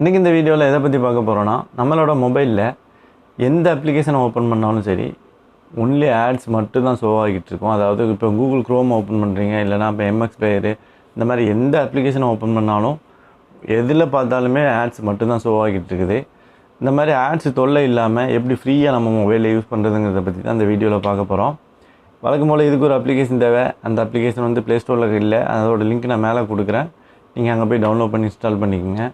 இன்றைக்கி இந்த வீடியோவில் எதை பற்றி பார்க்க போகிறோன்னா நம்மளோட மொபைலில் எந்த அப்ளிகேஷனை ஓப்பன் பண்ணாலும் சரி ஒன்லி ஆட்ஸ் மட்டும் தான் ஷோ ஆகிட்டு இருக்கும். அதாவது இப்போ கூகுள் க்ரோம் ஓப்பன் பண்ணுறீங்க இல்லைனா இப்போ எம்எக்ஸ் பிளேயரு இந்த மாதிரி எந்த அப்ளிகேஷனை ஓப்பன் பண்ணாலும் எதில் பார்த்தாலுமே ஆட்ஸ் மட்டும்தான் ஷோ ஆகிட்டு இருக்குது. இந்த மாதிரி ஆட்ஸ் தொல்லை இல்லாமல் எப்படி ஃப்ரீயாக நம்ம மொபைலில் யூஸ் பண்ணுறதுங்கிறத பற்றி தான் இந்த வீடியோவில் பார்க்க போகிறோம் வழக்கம் போல் இதுக்கு ஒரு அப்ளிகேஷன் தேவை. அந்த அப்ளிகேஷன் வந்து ப்ளே ஸ்டோரில் இல்லை அதோட லிங்க் நான் மேலே கொடுக்குறேன். நீங்கள் அங்கே போய் டவுன்லோட் பண்ணி இன்ஸ்டால் பண்ணிக்கோங்க.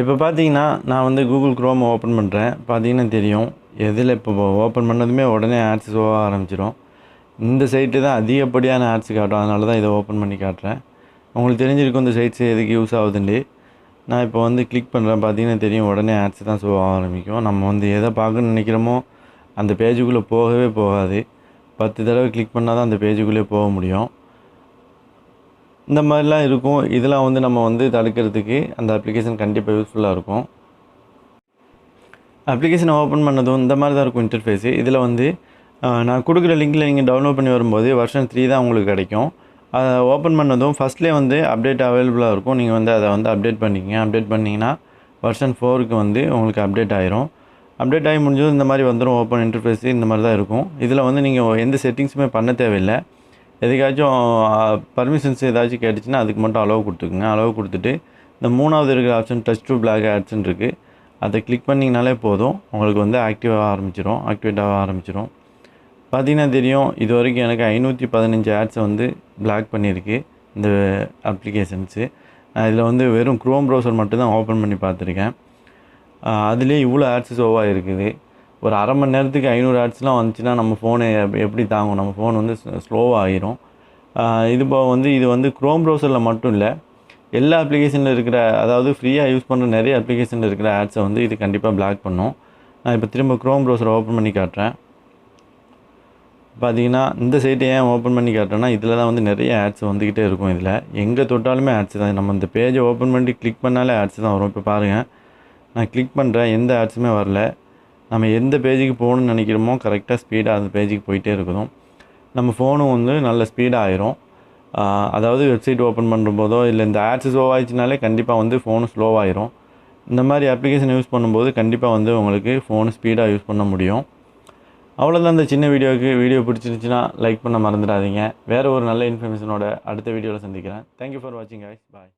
இப்போ பார்த்தீங்கன்னா நான் வந்து கூகுள் க்ரோம் ஓப்பன் பண்ணுறேன் பார்த்தீங்கன்னா தெரியும். எதில் இப்போ ஓப்பன் பண்ணதுமே உடனே ஆட்ஸ் ஷோ ஆரம்பிச்சிடும் இந்த சைட்டு தான் அதிகப்படியான ஆட்ஸ் காட்டும். அதனால தான் இதை ஓப்பன் பண்ணி காட்டுறேன். உங்களுக்கு தெரிஞ்சிருக்கும் இந்த சைட்ஸ் எதுக்கு யூஸ் ஆகுதுண்டு நான் இப்போ வந்து கிளிக் பண்ணுறேன் பார்த்தீங்கன்னா தெரியும். உடனே ஆட்ஸ் தான் ஷோ ஆரம்பிக்கும். நம்ம வந்து எதை பார்க்கணும்னு நினைக்கிறோமோ அந்த பேஜுக்குள்ளே போகவே போகாது. பத்து தடவை கிளிக் பண்ணால் தான் அந்த பேஜுக்குள்ளே போக முடியும். இந்த மாதிரிலாம் இருக்கும். இதெல்லாம் வந்து நம்ம வந்து தடுக்கிறதுக்கு அந்த அப்ளிகேஷன் கண்டிப்பாக யூஸ்ஃபுல்லாக இருக்கும். அப்ளிகேஷனை ஓப்பன் பண்ணதும் இந்த மாதிரி தான் இருக்கும் இன்டர்ஃபேஸு இதில் வந்து நான் கொடுக்குற லிங்க்கில் நீங்கள் டவுன்லோட் பண்ணி வரும்போது வருஷன் த்ரீ தான் உங்களுக்கு கிடைக்கும். அதை ஓப்பன் பண்ணதும் ஃபஸ்ட்லேயே வந்து அப்டேட் அவைலபிளாக இருக்கும். நீங்கள் வந்து அதை வந்து அப்டேட் பண்ணிக்கங்க. அப்டேட் பண்ணிங்கன்னா வருஷன் ஃபோருக்கு வந்து உங்களுக்கு அப்டேட் ஆயிரும். அப்டேட் ஆகி முடிஞ்சதும் இந்த மாதிரி வந்துடும் ஓப்பன் இன்டர்ஃபேஸு இந்த மாதிரி தான் இருக்கும். இதில் வந்து நீங்கள் எந்த செட்டிங்ஸுமே பண்ண தேவையில்லை. எதுக்காச்சும் பர்மிஷன்ஸ் ஏதாச்சும் கேட்டுச்சுன்னா அதுக்கு மட்டும் அளவு கொடுத்துக்குங்க. அளவு கொடுத்துட்டு இந்த மூணாவது இருக்கிற ஆப்ஷன் டச் டூ பிளாக் ஆட்ஸ்ன்னு இருக்குது அதை கிளிக் பண்ணிங்கனாலே போதும். உங்களுக்கு வந்து ஆக்டிவ் ஆக ஆரம்பிச்சிடும் ஆக்டிவேட் ஆக ஆரம்பிச்சிடும் பார்த்தீங்கன்னா தெரியும் இது வரைக்கும் எனக்கு ஐநூற்றி பதினஞ்சு ஆட்ஸை வந்து பிளாக் பண்ணியிருக்கு இந்த அப்ளிகேஷன்ஸு இதில் வந்து வெறும் க்ரோம் ப்ரௌசர் மட்டும்தான் ஓப்பன் பண்ணி பார்த்துருக்கேன். அதுலேயே இவ்வளோ ஆட்ஸ் ஷோவாக இருக்குது ஒரு அரை மணி நேரத்துக்கு ஐநூறு ஆட்ஸ்லாம் வந்துச்சுன்னா நம்ம ஃபோனு எப்படி தாங்கும்? நம்ம ஃபோன் வந்து ஸ்லோவாக ஆகிரும் இது போக வந்து இது வந்து க்ரோம் ப்ரௌசரில் மட்டும் இல்லை எல்லா அப்ளிகேஷனில் இருக்கிற அதாவது ஃப்ரீயாக யூஸ் பண்ணுற நிறைய அப்ளிகேஷனில் இருக்கிற ஆட்ஸை வந்து இது கண்டிப்பாக பிளாக் பண்ணும். நான் இப்போ திரும்ப க்ரோம் ப்ரௌசரை ஓப்பன் பண்ணி காட்டுறேன். பார்த்தீங்கன்னா இந்த சைட்டை ஏன் ஓப்பன் பண்ணி காட்டுறேன்னா இதில் தான் வந்து நிறைய ஆட்ஸ் வந்துக்கிட்டே இருக்கும் இதில். எங்கே தொட்டாலுமே ஆட்ஸ் தான். நம்ம இந்த பேஜை ஓப்பன் பண்ணி கிளிக் பண்ணாலே ஆட்ஸ் தான் வரும். இப்போ பாருங்கள் நான் கிளிக் பண்ணுறேன் எந்த ஆட்ஸுமே வரல. நம்ம எந்த பேஜுக்கு போகணும்னு நினைக்கிறோமோ கரெக்டாக ஸ்பீடாக அந்த பேஜுக்கு போயிட்டே இருக்கணும். நம்ம ஃபோனும் வந்து நல்ல ஸ்பீடாக ஆயிரும். அதாவது வெப்சைட் ஓப்பன் பண்ணும்போதோ இல்லை இந்த ஆட்ஸ் ஸ்லோ ஆயிடுச்சுனாலே கண்டிப்பாக வந்து ஃபோனு ஸ்லோவாயிரும் இந்த மாதிரி அப்ளிகேஷன் யூஸ் பண்ணும்போது கண்டிப்பாக வந்து உங்களுக்கு ஃபோனு ஸ்பீடாக யூஸ் பண்ண முடியும். அவ்வளோதான் அந்த சின்ன வீடியோவுக்கு. வீடியோ பிடிச்சிருந்துச்சுன்னா லைக் பண்ண மறந்துடாதீங்க. வேறு ஒரு நல்ல இன்ஃபர்மேஷனோட அடுத்த வீடியோவில் சந்திக்கிறேன். தேங்க்யூ ஃபார் வாட்சிங் கைஸ் பாய்